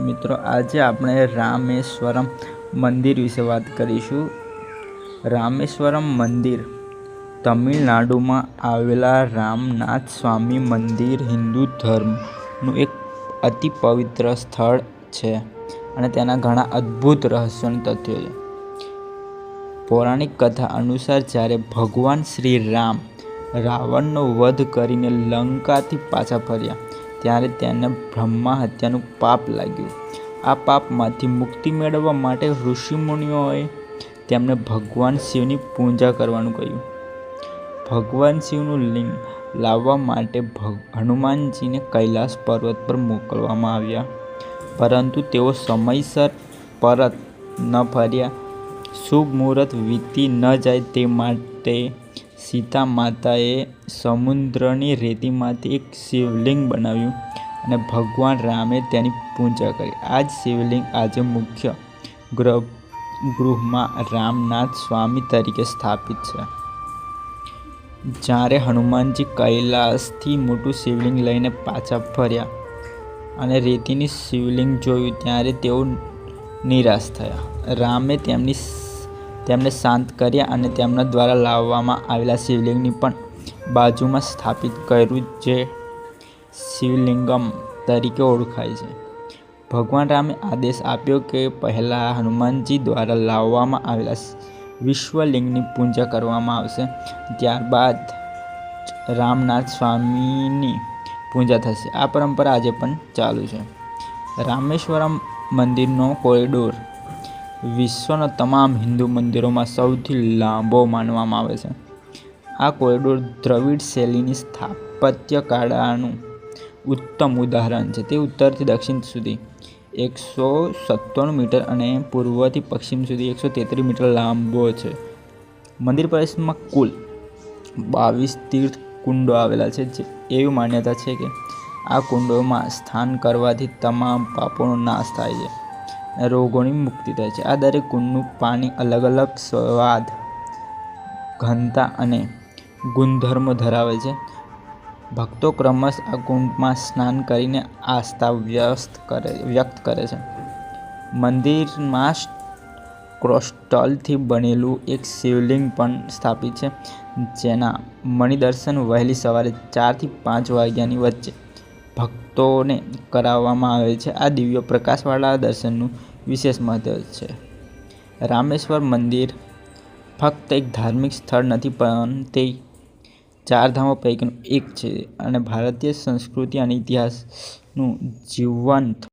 મિત્રો, આજે આપણે રામેશ્વરમ મંદિર વિશે વાત કરીશું. રામેશ્વરમ મંદિર તમિલનાડુમાં આવેલા રામનાથ સ્વામી મંદિર હિન્દુ ધર્મનું એક અતિ પવિત્ર સ્થળ છે અને તેના ઘણા અદ્ભુત રહસ્યોનું તથ્યો છે. પૌરાણિક કથા અનુસાર જ્યારે ભગવાન શ્રી રામ રાવણનો વધ કરીને લંકાથી પાછા ફર્યા ત્યારે તેને બ્રહ્મા હત્યાનું પાપ લાગ્યું. આ પાપમાંથી મુક્તિ મેળવવા માટે ઋષિમુનિઓએ તેમને ભગવાન શિવની પૂજા કરવાનું કહ્યું. ભગવાન શિવનું લિંગ લાવવા માટે હનુમાનજીને કૈલાસ પર્વત પર મોકલવામાં આવ્યા. પરંતુ તેઓ સમયસર પરત ન ફર્યા. શુભ મુહૂર્ત વીતી ન જાય તે માટે સીતા માતાએ સમુદ્રની રેતીમાંથી એક શિવલિંગ બનાવ્યું અને ભગવાન રામે તેની પૂજા કરી. આ જ શિવલિંગ આજે મુખ્ય ગૃહ ગૃહમાં રામનાથ સ્વામી તરીકે સ્થાપિત છે. જ્યારે હનુમાનજી કૈલાસથી મોટું શિવલિંગ લઈને પાછા ફર્યા અને રેતીની શિવલિંગ જોયું ત્યારે તેઓ નિરાશ થયા. રામે તેમની તેમને શાંત કર્યા અને તેમના દ્વારા લાવવામાં આવેલા શિવલિંગની પણ બાજુમાં સ્થાપિત કર્યું જે શિવલિંગમ તરીકે ઓળખાય છે. ભગવાન રામે આદેશ આપ્યો કે પહેલાં હનુમાનજી દ્વારા લાવવામાં આવેલા વિશ્વલિંગની પૂજા કરવામાં આવશે. ત્યારબાદ રામનાથ સ્વામીની પૂજા થશે. આ પરંપરા આજે પણ ચાલુ છે. રામેશ્વરમ મંદિરનો કોરિડોર વિશ્વના તમામ હિન્દુ મંદિરોમાં સૌથી લાંબો માનવામાં આવે છે. આ કોરિડોર દ્રવિડ શૈલીની સ્થાપત્ય કળાનું ઉત્તમ ઉદાહરણ છે. તે ઉત્તરથી દક્ષિણ સુધી એકસો સત્તાણું મીટર અને પૂર્વથી પશ્ચિમ સુધી એકસો તેત્રીસ મીટર લાંબો છે. મંદિર પરિસરમાં કુલ બાવીસ તીર્થ કુંડો આવેલા છે, જે એવી માન્યતા છે કે આ કુંડોમાં સ્થાન કરવાથી તમામ પાપોનો નાશ થાય છે. રોગોની મુક્તિ થાય છે. આ દરેક કુંડનું પાણી અલગ અલગ સ્વાદ, ઘનતા અને ગુણધર્મો ધરાવે છે. ભક્તો ક્રમશ આ કુંડમાં સ્નાન કરીને આસ્થા વ્યસ્ત કરે, વ્યક્ત કરે છે. મંદિરમાં ક્રોસ્ટલથી બનેલું એક શિવલિંગ પણ સ્થાપિત છે, જેના મણિદર્શન વહેલી સવારે ચારથી પાંચ વાગ્યાની વચ્ચે ભક્તોને કરાવવામાં આવે છે. આ દિવ્ય પ્રકાશવાળા દર્શનનું વિશેષ મહત્ત્વ છે. રામેશ્વર મંદિર ફક્ત એક ધાર્મિક સ્થળ નથી, પણ તે ચારધામો પૈકીનું એક છે અને ભારતીય સંસ્કૃતિ અને ઇતિહાસનું જીવંત